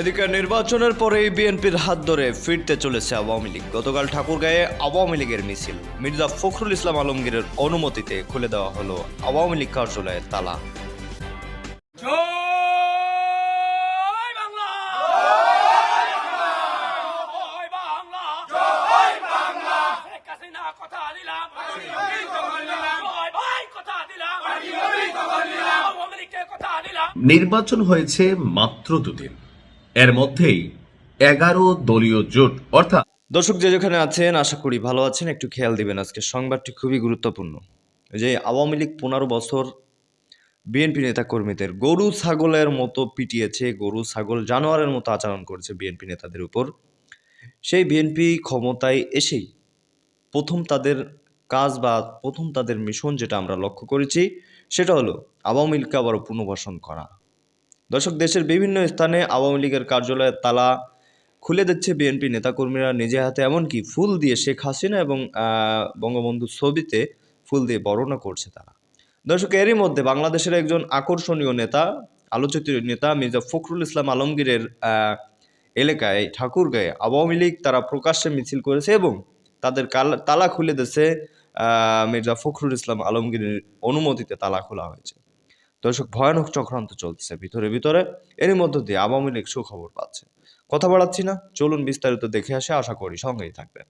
এদিকে নির্বাচনের পরেই বিএনপির হাত ধরে ফিরতে চলেছে আওয়ামী লীগ। গতকাল ঠাকুরগাঁয়ে আওয়ামী লীগের মিছিল। মির্জা ফখরুল ইসলাম আলমগীরের অনুমতিতে খুলে দেওয়া হলো আওয়ামী লীগ কার্যালয়ের তালা। জয় বাংলা! জয় বাংলা! জয় বাংলা! শেখ হাসিনা কথা দিলাম। জয় ভাই কথা দিলাম। আওয়ামী লীগকে কথা দিলাম। নির্বাচন হয়েছে মাত্র দুদিন। এর মধ্যেই এগারো দলীয় জোট, অর্থাৎ দর্শক যে যেখানে আছেন, আশা করি ভালো আছেন। একটু খেয়াল দিবেন, আজকে সংবাদটি খুবই গুরুত্বপূর্ণ। যে আওয়ামী লীগ পনেরো বছর বিএনপি নেতাকর্মীদের গরু ছাগলের মতো পিটিয়েছে, গরু ছাগল জানোয়ারের মতো আচরণ করেছে বিএনপি নেতাদের উপর। সেই বিএনপি ক্ষমতায় এসেই প্রথম তাদের কাজ বা প্রথম তাদের মিশন যেটা আমরা লক্ষ্য করেছি, সেটা হলো আওয়ামী লীগকে আবারও পুনর্বাসন করা। দর্শক দেশের বিভিন্ন স্থানে আওয়ামী লীগের কার্যালয়ের তালা খুলে দিচ্ছে বিএনপি নেতাকর্মীরা নিজে হাতে এমনকি ফুল দিয়ে শেখ হাসিনা এবং আহ, বঙ্গবন্ধুর ছবিতে ফুল দিয়ে বর্ণনা করছে তারা। দর্শক এরই মধ্যে বাংলাদেশের একজন আকর্ষণীয় নেতা আলোচিত নেতা মির্জা ফখরুল ইসলাম আলমগীরের এলাকায় ঠাকুরগাঁয়ে আওয়ামী লীগ তারা প্রকাশ্যে মিছিল করেছে এবং তাদের তালা খুলে দিয়েছে মির্জা ফখরুল ইসলাম আলমগীরের অনুমতিতে তালা খোলা হয়েছে। দর্শক, ভয়ানক চক্রান্ত চলছে ভিতরে ভিতরে। এরই মধ্য দিয়ে আওয়ামী লীগ সুখবর পাচ্ছে। কথা বাড়াচ্ছি না, চলুন বিস্তারিত দেখে আসে, আশা করি সঙ্গেই থাকবেন।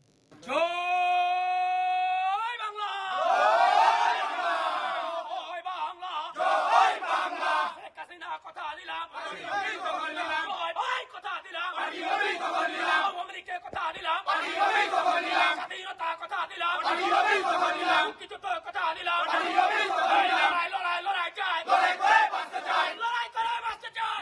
কথা দিলাম জয় ভাই কথা দিলাম আওয়ামী লীগকে কথা দিলাম স্বাধীনতা কথা দিলাম মুক্তিযুদ্ধ কথা দিলাম লড়াই লড়াই লড়াই চাই লড়াই করে বাঁচতে চাই লড়াই করে বাঁচতে চাই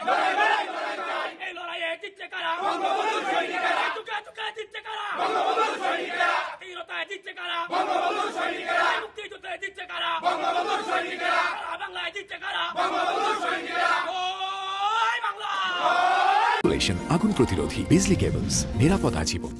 এই লড়াইয়ে জিতছে কারা বঙ্গবন্ধুর সৈনিকেরা টুকে টুকে জিতছে কারা বঙ্গবন্ধুর সৈনিকেরা স্বাধীনতায় জিতছে কারা? বঙ্গবন্ধুর সৈনিকেরা। মুক্তিযুদ্ধে জিতছে কারা? বঙ্গবন্ধুর সৈনিকেরা। বাংলায় জিতছে কারা? বঙ্গবন্ধুর সৈনিকেরা। বাংলা। আগুন প্রতিরোধী বিজলি কেবলস নিরাপদ আজীবন।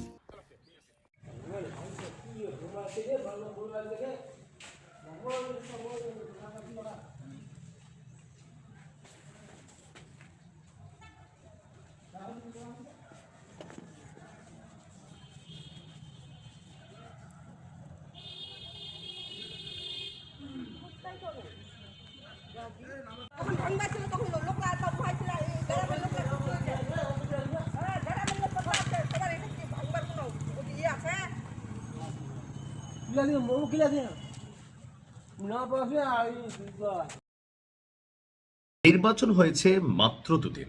নির্বাচন হয়েছে মাত্র দুদিন।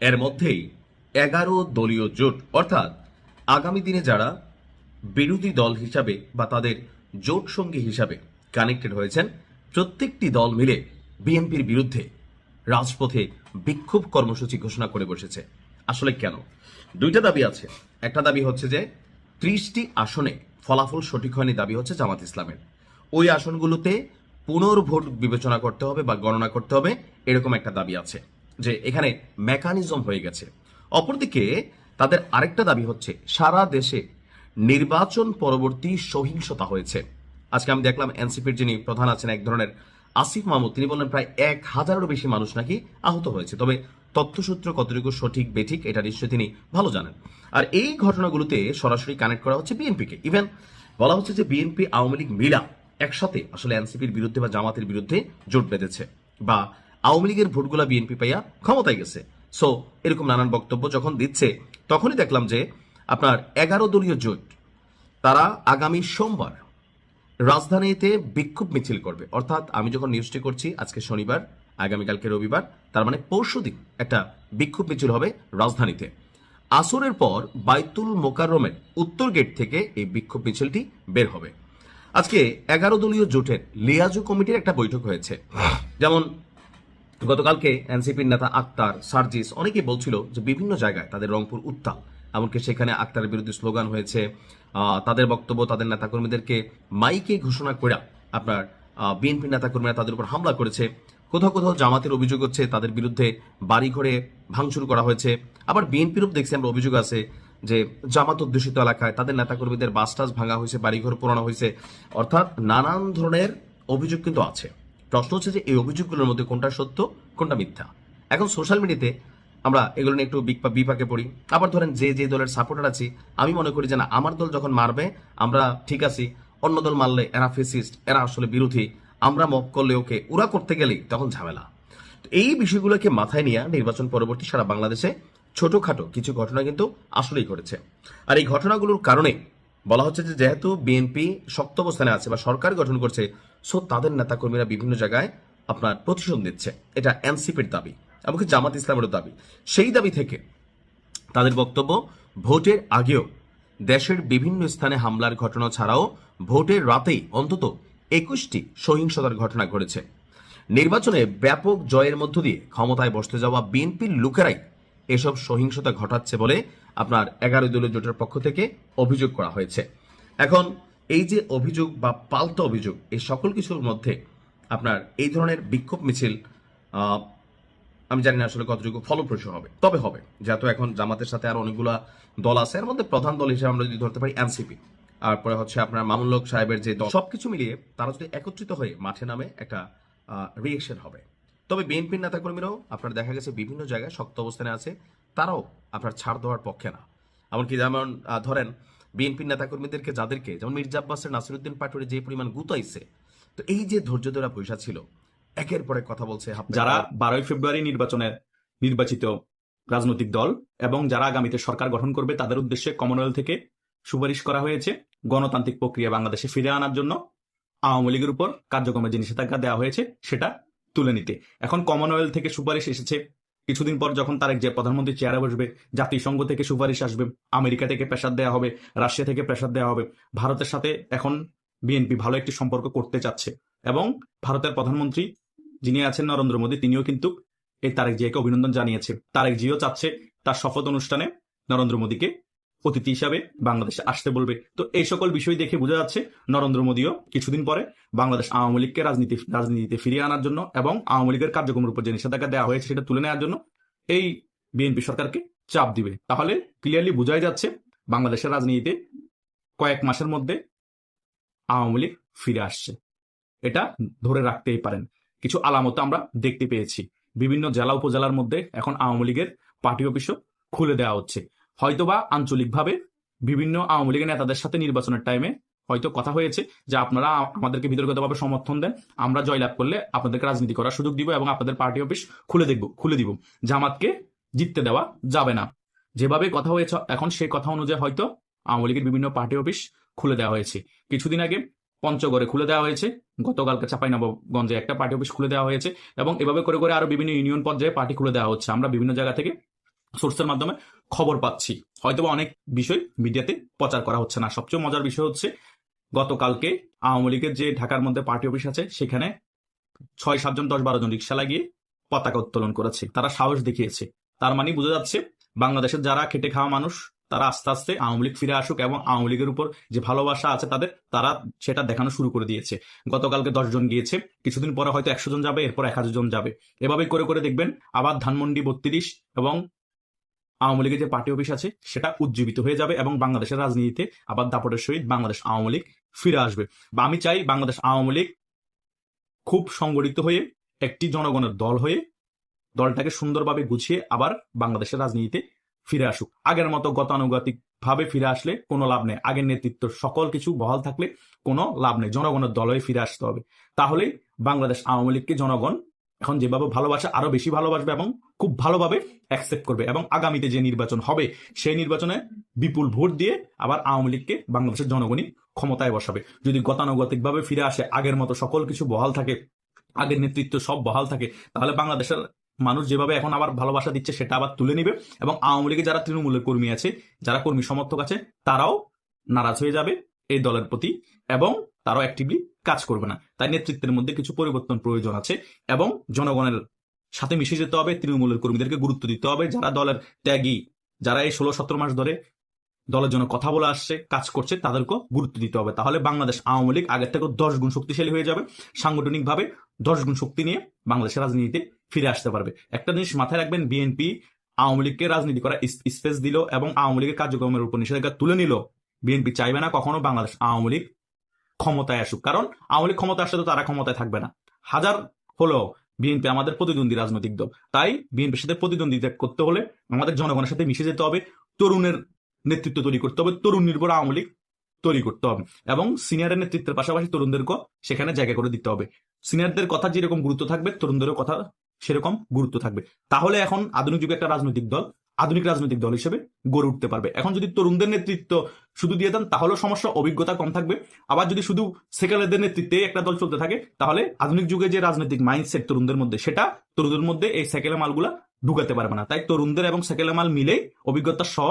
এর মধ্যেই এগারো দলীয় জোট, অর্থাৎ আগামী দিনে যারা বিরোধী দল হিসাবে বা তাদের জোট সঙ্গী হিসাবে কানেক্টেড হয়েছেন প্রত্যেকটি দল মিলে বিএনপির বিরুদ্ধে রাজপথে বিক্ষোভ কর্মসূচি ঘোষণা করে বসেছে। আসলে কেন? দুইটা দাবি আছে। একটা দাবি হচ্ছে যে, ত্রিশটি আসনে ফলাফল সঠিক হয়নি দাবি হচ্ছে জামাত ইসলামের। ওই আসনগুলোতে পুনর্ভোট বিবেচনা করতে হবে বা গণনা করতে হবে, এরকম একটা দাবি আছে যে, এখানে মেকানিজম হয়ে গেছে। অপরদিকে, তাদের আরেকটা দাবি হচ্ছে, সারা দেশে নির্বাচন পরবর্তী সহিংসতা হয়েছে। আজকে আমি দেখলাম এনসিপির যিনি প্রধান আছেন এক ধরনের আসিফ মাহমুদ, তিনি বললেন প্রায় এক হাজারেরও বেশি মানুষ নাকি আহত হয়েছে। তবে তথ্যসূত্র কতটুকু সঠিক, বেঠিক, এটা নিশ্চয়ই তিনি ভালো জানেন। আর এই ঘটনাগুলোতে সরাসরি কানেক্ট করা হচ্ছে বিএনপিকে। ইভেন বলা হচ্ছে যে বিএনপি আওয়ামী লীগ মিলা একসাথে আসলে এনসিপির বিরুদ্ধে বা জামাতের বিরুদ্ধে জোট বেঁধেছে বা আওয়ামী লীগের ভোটগুলা বিএনপি পাইয়া ক্ষমতায় গেছে। সো এরকম নানান বক্তব্য যখন দিচ্ছে, তখনই দেখলাম যে আপনার এগারো দলীয় জোট, তারা আগামী সোমবার রাজধানীতে বিক্ষোভ মিছিল করবে। অর্থাৎ আমি যখন নিউজটি করছি, আজকে শনিবার, আগামীকালকে রবিবার, তার মানে পরশু দিন একটা বিক্ষোভ মিছিল হবে রাজধানীতে। আসরের পর বাইতুল মোকাররমের উত্তর গেট থেকে এই বিক্ষোভ মিছিলটি বের হবে। আজকে এগারো দলীয় জোটের লিয়াজু কমিটির একটা বৈঠক হয়েছে। যেমন গতকালকে এনসিপির নেতা আক্তার সার্জিস অনেকেই বলছিল যে বিভিন্ন জায়গায় তাদের রংপুর উত্তাল। এমনকি সেখানে আক্তারের বিরুদ্ধে স্লোগান হয়েছে তাদের বক্তব্য, তাদের নেতাকর্মীদেরকে মাইকে ঘোষণা করে আপনার বিএনপি নেতাকর্মীরা তাদের উপর হামলা করেছে। কোথাও কোথাও জামাতের অভিযোগ হচ্ছে তাদের বিরুদ্ধে বাড়িঘরে ভাঙচুর করা হয়েছে। আবার বিএনপিরও দেখছি আমরা অভিযোগ আছে যে জামাত অধ্যুষিত এলাকায় তাদের নেতাকর্মীদের বাস টাস ভাঙা হয়েছে, বাড়িঘর পোড়ানো হয়েছে। অর্থাৎ নানান ধরনের অভিযোগ কিন্তু আছে। প্রশ্ন হচ্ছে যে এই অভিযোগগুলোর মধ্যে কোনটা সত্য, কোনটা মিথ্যা? এখন সোশ্যাল মিডিয়াতে আমরা এগুলো নিয়ে একটু বিপা- বিপাকে পড়ি। আবার ধরেন যে যে দলের সাপোর্টার আছি, আমি মনে করি যে না, আমার দল যখন মারবে, আমরা ঠিক আছি, অন্য দল মারলে এরা ফেসিস্ট এরা আসলে বিরোধী, আমরা মপ করলে ওকে, ওরা করতে গেলেই তখন ঝামেলা। এই বিষয়গুলোকে মাথায় নিয়ে নির্বাচন পরবর্তী সারা বাংলাদেশে ছোটখাটো কিছু ঘটনা কিন্তু আসলেই ঘটেছে। আর এই ঘটনাগুলোর কারণে বলা হচ্ছে যে যেহেতু বিএনপি শক্ত অবস্থানে আছে বা সরকার গঠন করছে সো তাদের নেতাকর্মীরা বিভিন্ন জায়গায় আপনার প্রতিশোধ নিচ্ছে। এটা এনসিপির দাবি। এমনকি জামাত ইসলামেরও দাবি। সেই দাবি থেকে তাদের বক্তব্য, ভোটের আগেও দেশের বিভিন্ন স্থানে হামলার ঘটনা ছাড়াও ভোটের রাতেই অন্তত একুশটি সহিংসতার ঘটনা ঘটেছে। নির্বাচনে ব্যাপক জয়ের মধ্য দিয়ে ক্ষমতায় বসতে যাওয়া বিএনপির লোকেরাই এসব সহিংসতা ঘটাচ্ছে বলে আপনার এগারো দলীয় জোটের পক্ষ থেকে অভিযোগ করা হয়েছে। এখন এই যে অভিযোগ বা পাল্টা অভিযোগ এই সকল কিছুর মধ্যে আপনার এই ধরনের বিক্ষোভ মিছিল আমি জানি না আসলে কতটুকু ফলপ্রসূ হবে, তবে হবে। যেহেতু এখন জামাতের সাথে আর অনেকগুলা দল আছে, এর মধ্যে প্রধান দল হিসেবে আমরা যদি ধরতে পারি এনসিপি। তারপরে হচ্ছে আপনার মামুল্লক সাহেবের যে দল, সবকিছু মিলিয়ে তারা যদি একত্রিত হয়ে মাঠে নামে একটা রিয়েকশন হবে। তবে বিএনপির নেতাকর্মীরাও, আপনার দেখা গেছে বিভিন্ন জায়গায় শক্ত অবস্থানে আছে, তারাও আপনার ছাড় দেওয়ার পক্ষে না। এমনকি যেমন ধরেন বিএনপির নেতাকর্মীদেরকে যাদেরকে, যেমন মির্জা আব্বাসের নাসিরুদ্দিন পাটোয়ারি যে পরিমাণ গুতাইছে, তো এই যে ধৈর্য ধরা পয়সা ছিল একের পরে কথা বলছে যারা বারোই ফেব্রুয়ারি নির্বাচনের নির্বাচিত রাজনৈতিক দল এবং যারা আগামীতে সরকার গঠন করবে তাদের উদ্দেশ্যে কমনওয়েলথ থেকে সুপারিশ করা হয়েছে গণতান্ত্রিক প্রক্রিয়া বাংলাদেশে ফিরে আনার জন্য। আওয়ামী লীগের উপর কার্যক্রমের যে নিষেধাজ্ঞা দেওয়া হয়েছে সেটা তুলে নিতে। এখন কমনওয়েলথ থেকে সুপারিশ এসেছে। কিছুদিন পর যখন তারেক যে প্রধানমন্ত্রী চেয়ারে বসবে জাতিসংঘ থেকে সুপারিশ আসবে আমেরিকা থেকে প্রেসার দেওয়া হবে রাশিয়া থেকে প্রেসার দেওয়া হবে ভারতের সাথে এখন বিএনপি ভালো একটি সম্পর্ক করতে চাচ্ছে। এবং ভারতের প্রধানমন্ত্রী যিনি আছেন নরেন্দ্র মোদী, তিনিও কিন্তু এই তারেক জিয়াকে অভিনন্দন জানিয়েছে। তারেক জিও চাচ্ছে তার শপথ অনুষ্ঠানে নরেন্দ্র মোদীকে অতিথি হিসাবে বাংলাদেশে আসতে বলবে। তো এই সকল বিষয় দেখে বোঝা যাচ্ছে নরেন্দ্র মোদীও কিছুদিন পরে বাংলাদেশ আওয়ামী লীগকে রাজনীতি, রাজনীতিতে ফিরিয়ে আনার জন্য এবং আওয়ামী লীগের কার্যক্রমের উপর যে নিষেধাজ্ঞা দেওয়া হয়েছে সেটা তুলে নেওয়ার জন্য এই বিএনপি সরকারকে চাপ দিবে। তাহলে ক্লিয়ারলি বোঝাই যাচ্ছে বাংলাদেশের রাজনীতিতে কয়েক মাসের মধ্যে আওয়ামী লীগ ফিরে আসছে। এটা ধরে রাখতেই পারেন। কিছু আলামত আমরা দেখতে পেয়েছি। বিভিন্ন জেলা উপজেলার মধ্যে এখন আওয়ামী লীগের পার্টি অফিসও খুলে দেওয়া হচ্ছে। হয়তোবা আঞ্চলিকভাবে বিভিন্ন আওয়ামী লীগের নেতাদের সাথে নির্বাচনের টাইমে হয়তো কথা হয়েছে যে আপনারা আমাদেরকে বিতর্কিতভাবে সমর্থন দেন, আমরা জয়লাভ করলে আপনাদেরকে রাজনীতি করার সুযোগ দিব এবং আপনাদের পার্টি অফিস খুলে দেখব, খুলে দিব। জামাতকে জিততে দেওয়া যাবে না। যেভাবে কথা হয়েছে, এখন সেই কথা অনুযায়ী হয়তো আওয়ামী লীগের বিভিন্ন পার্টি অফিস খুলে দেওয়া হয়েছে। কিছুদিন আগে পঞ্চগড়ে খুলে দেওয়া হয়েছে। গতকালকে চাঁপাইনবাবগঞ্জে একটা পার্টি অফিস খুলে দেওয়া হয়েছে এবং এভাবে করে করে আরও বিভিন্ন ইউনিয়ন পর্যায়ে পার্টি খুলে দেওয়া হচ্ছে। আমরা বিভিন্ন জায়গা থেকে সোর্সের মাধ্যমে খবর পাচ্ছি। হয়তো অনেক বিষয় মিডিয়াতে প্রচার করা হচ্ছে না। সবচেয়ে মজার বিষয় হচ্ছে গতকালকে আওয়ামী লীগের যে ঢাকার মধ্যে পার্টি অফিস আছে, সেখানে ছয় সাতজন দশ, বারো জন রিক্সা লাগিয়ে পতাকা উত্তোলন করেছে। তারা সাহস দেখিয়েছে। তার মানে বোঝা যাচ্ছে বাংলাদেশের যারা খেটে খাওয়া মানুষ তারা আস্তে আস্তে আওয়ামী লীগ ফিরে আসুক এবং আওয়ামী লীগের উপর যে ভালোবাসা আছে তাদের, তারা সেটা দেখানো শুরু করে দিয়েছে। গতকালকে দশ জন গিয়েছে। কিছুদিন পরে হয়তো একশো জন যাবে, এরপর এক হাজার জন যাবে। এভাবে করে করে দেখবেন আবার ধানমন্ডি বত্রিশ এবং আওয়ামী লীগের যে পার্টি অফিস আছে, সেটা উজ্জীবিত হয়ে যাবে এবং বাংলাদেশের রাজনীতিতে আবার দাপটের সহিত বাংলাদেশ আওয়ামী লীগ ফিরে আসবে। বা আমি চাই বাংলাদেশ আওয়ামী লীগ খুব সংগঠিত হয়ে, একটি জনগণের দল হয়ে, দলটাকে সুন্দরভাবে গুছিয়ে আবার বাংলাদেশের রাজনীতিতে ফিরে আসুক। আগের মতো গতানুগতিক ভাবে ফিরে আসলে কোনো লাভ নেই। আগের নেতৃত্ব সকল কিছু বহাল থাকলে কোনো লাভ নেই। জনগণের দল হয়ে ফিরে আসতে হবে। তাহলেই বাংলাদেশ আওয়ামী লীগকে জনগণ এখন যেভাবে ভালোবাসে, আরও বেশি ভালোবাসবে এবং খুব ভালোভাবে অ্যাকসেপ্ট করবে এবং আগামীতে যে নির্বাচন হবে, সেই নির্বাচনে বিপুল ভোট দিয়ে আবার আওয়ামী লীগকে বাংলাদেশের জনগণই ক্ষমতায় বসাবে। যদি গতানুগতিক ভাবে ফিরে আসে, আগের মতো সকল কিছু বহাল থাকে, আগের নেতৃত্ব সব বহাল থাকে, তাহলে বাংলাদেশের মানুষ যেভাবে এখন আবার ভালোবাসা দিচ্ছে সেটা আবার তুলে নিবে এবং আওয়ামী লীগের যারা তৃণমূলের কর্মী আছে, যারা কর্মী সমর্থক আছে, তারাও নারাজ হয়ে যাবে এই দলের প্রতি এবং তারাও অ্যাক্টিভলি কাজ করবে না। তাই নেতৃত্বের মধ্যে কিছু পরিবর্তন প্রয়োজন আছে এবং জনগণের সাথে মিশে যেতে হবে, তৃণমূলের কর্মীদেরকে গুরুত্ব দিতে হবে, যারা দলের ত্যাগী, যারা এই ষোলো সতেরো মাস ধরে দলের জন্য কথা বলে আসছে, কাজ করছে, তাদেরকেও গুরুত্ব দিতে হবে। তাহলে বাংলাদেশ আওয়ামী লীগ আগের থেকে দশ গুণ শক্তিশালী হয়ে যাবে। সাংগঠনিকভাবে দশ গুণ শক্তি নিয়ে বাংলাদেশের রাজনীতিতে ফিরে আসতে পারবে। একটা জিনিস মাথায় রাখবেন বিএনপি আওয়ামী লীগকে রাজনীতি করা স্পেস দিল এবং আওয়ামী লীগের কার্যক্রমের উপর নিষেধাজ্ঞা তুলে নিল। বিএনপি চাইবে না কখনো বাংলাদেশ আওয়ামী লীগ ক্ষমতায় আসুক। কারণ আওয়ামী লীগ ক্ষমতা আসলে তো তারা ক্ষমতায় থাকবে না। হাজার হলেও বিএনপি আমাদের প্রতিদ্বন্দ্বী রাজনৈতিক দল। তাই বিএনপির সাথে প্রতিদ্বন্দ্বিতা করতে হলে আমাদের জনগণের সাথে মিশে যেতে হবে, তরুণের নেতৃত্ব তৈরি করতে হবে তরুণ নির্ভর আওয়ামী লীগ তৈরি করতে হবে এবং সিনিয়রের নেতৃত্বের পাশাপাশি তরুণদেরকেও সেখানে জায়গা করে দিতে হবে। সিনিয়রদের কথা যেরকম গুরুত্ব থাকবে, তরুণদেরও কথা সেরকম গুরুত্ব থাকবে। তাহলে এখন আধুনিক যুগে একটা রাজনৈতিক দল, আধুনিক রাজনৈতিক দল হিসেবে গড়ে উঠতে পারবে। এখন যদি তরুণদের নেতৃত্ব শুধু দিয়ে দেন, তাহলেও সমস্যা, অভিজ্ঞতা কম থাকবে। আবার যদি শুধু সেকেলেদের নেতৃত্বে একটা দল চলতে থাকে, তাহলে আধুনিক যুগে যে রাজনৈতিক মাইন্ডসেট তরুণদের মধ্যে, সেটা তরুণদের মধ্যে এই সেকেলে মালগুলা ঢুকাতে পারবে না। তাই তরুণদের এবং সেকেলে মাল মিলেই অভিজ্ঞতা সহ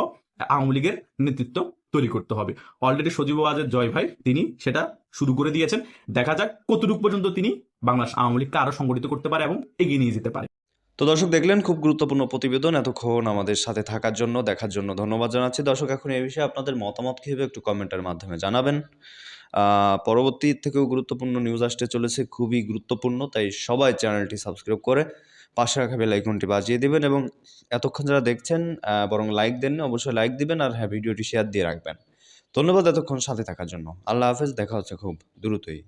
আওয়ামী লীগের নেতৃত্ব তৈরি করতে হবে। অলরেডি সজীব ওয়াজের জয় ভাই, তিনি সেটা শুরু করে দিয়েছেন। দেখা যাক কতটুকু পর্যন্ত তিনি বাংলাদেশ আওয়ামী লীগকে আরও সংগঠিত করতে পারে এবং এগিয়ে নিয়ে যেতে পারে। তো দর্শক, দেখলেন খুব গুরুত্বপূর্ণ প্রতিবেদন এতক্ষণ আমাদের সাথে থাকার জন্য, দেখার জন্য ধন্যবাদ জানাচ্ছি। দর্শক, এখন এই বিষয়ে আপনাদের মতামত কী একটু কমেন্টের মাধ্যমে জানাবেন। পরবর্তী থেকেও গুরুত্বপূর্ণ নিউজ আসতে চলেছে, খুবই গুরুত্বপূর্ণ, তাই সবাই চ্যানেলটি সাবস্ক্রাইব করে পাশে রাখা বেল আইকনটি বাজিয়ে দিবেন এবং এতক্ষণ যারা দেখছেন বরং লাইক দেন অবশ্যই লাইক দিবেন আর হ্যাঁ ভিডিওটি শেয়ার দিয়ে রাখবেন। ধন্যবাদ এতক্ষণ সাথে থাকার জন্য। আল্লাহ হাফেজ, দেখা হচ্ছে খুব দ্রুতই।